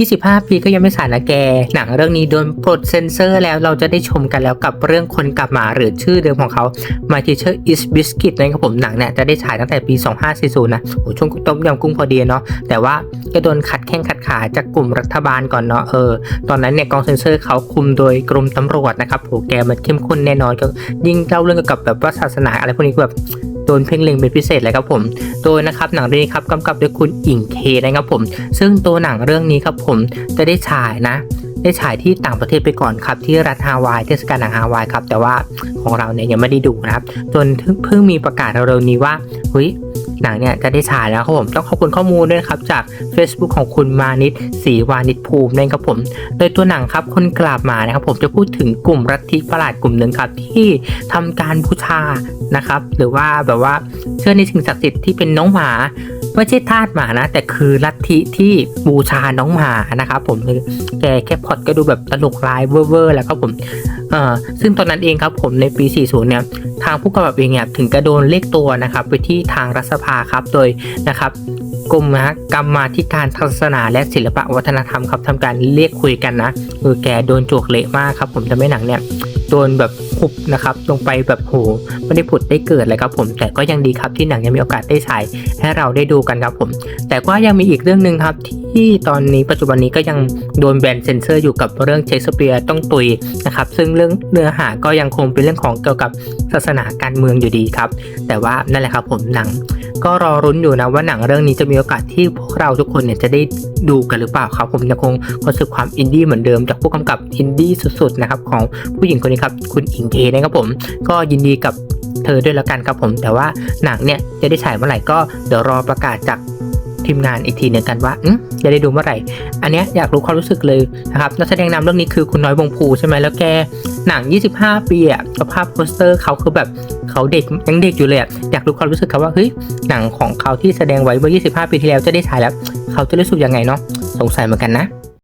25 ปีก็ยังไม่สายนะแก หนังเรื่องนี้โดนปลดเซนเซอร์แล้วเราจะได้ชมกันแล้วกับเรื่องคนกลับมาหรือชื่อเดิมของเขา My Teacher is Biscuit นะครับผมหนังเนี่ยจะได้ฉายตั้งแต่ปี 2540 นะโอ้ช่วงต้มยำกุ้งพอดีเนาะแต่ว่าก็โดนขัดแข้งขัดขาจากกลุ่มรัฐบาลก่อนเนาะเออตอนนั้นเนี่ยกองเซนเซอร์เขาคุมโดยกรมตำรวจนะครับโหแกมันเข้มข้นแน่นอนก็ยิ่งเล่าเรื่องเกี่ยวกับแบบว่าศาสนาอะไรพวกนี้แบบ โดนเพ่งเล็งเป็นพิเศษเลยครับผม โดยนะครับหนังเรื่องนี้ครับกำกับโดยคุณอิงเคนะครับผม ซึ่งตัวหนังเรื่องนี้ครับผมจะได้ฉายนะได้ฉายที่ต่างประเทศไปก่อนครับ ที่รัฐฮาวายเทศกาลหนังฮาวายครับ แต่ว่าของเราเนี่ยยังไม่ได้ดูนะครับ จนเพิ่งมีประกาศเร็วๆนี้ว่าเฮ้ย หนังเนี่ยจะได้ฉายแล้วครับผมต้องขอบคุณข้อมูลด้วยครับจาก Facebook ของคุณมานิตศรีวานิชภูมินะครับผม โดยตัวหนังครับคนกราบหมานะครับผมจะพูดถึงกลุ่มรัฐธิประหลาดกลุ่มหนึ่งครับที่ทำการบูชานะครับ หรือว่าแบบว่าเชื่อในสิ่งศักดิ์สิทธิ์ที่เป็นน้องหมาไม่ใช่ทาสหมานะ แต่คือลัทธิที่บูชาน้องหมานะครับผมแกแค่พอดก็ดูแบบตลกร้ายเว่อร์ๆแล้วครับผม เอ่อซึ่งตอนนั้นเองครับผมในปี 40 เนี่ยทางผู้กำกับเองเนี่ยถึงกระโดนเลขตัวนะครับไปที่ทางรัฐสภาครับโดยนะครับกรมนะกรรมาธิการศาสนาและศิลปะวัฒนธรรมครับทำการเรียกคุยกันนะเออแกโดนจวกเละมากครับผมจะไม่หนังเนี่ยโดนแบบ หุบนะครับลงไปแบบโหไม่ได้ผุดได้เกิดเลยครับผมแต่ก็ยังดีครับที่หนังยังมีโอกาสได้ฉายให้เราได้ดูกันครับผม แต่ว่ายังมีอีกเรื่องหนึ่งครับที่ตอนนี้ปัจจุบันนี้ก็ยังโดนแบนเซนเซอร์อยู่กับเรื่องเชคสเปียร์ต้องตุยนะครับซึ่งเรื่องเนื้อหาก็ยังคงเป็นเรื่องของเกี่ยวกับศาสนาการเมืองอยู่ดีครับ แต่ว่านั่นแหละครับผมหนัง ก็รอรุ้นอยู่นะว่าหนังเรื่องนี้จะมีโอกาสที่พวกเราทุกคนเนี่ยจะได้ดูกันหรือเปล่าครับ ผมยังคงคอนเซ็ปต์ความอินดี้เหมือนเดิมจากผู้กำกับอินดี้สุดๆนะครับของผู้หญิงคนนี้ครับคุณอิงเทนะครับผมก็ยินดีกับเธอด้วยแล้วกันครับผม แต่ว่าหนังเนี่ยจะได้ฉายเมื่อไหร่ก็เดี๋ยวรอประกาศจาก ทีมงานอีกทีหนึ่งกันว่าอืมจะได้ดูเมื่อไหร่ อันเนี้ยอยากรู้ความรู้สึกเลยนะครับนักแสดงนำเรื่องนี้คือคุณน้อยวงภูใช่ไหมแล้วแกหนัง 25 ปีอะสภาพโปสเตอร์เขาคือแบบเขาเด็กยังเด็กอยู่เลยอะอยากรู้ความรู้สึกเขาว่าเฮ้ยหนังของเขาที่แสดงไว้เมื่อ 25 ปีที่แล้วจะได้ฉายแล้ว เขาจะรู้สึกยังไงเนาะสงสัยเหมือนกันนะ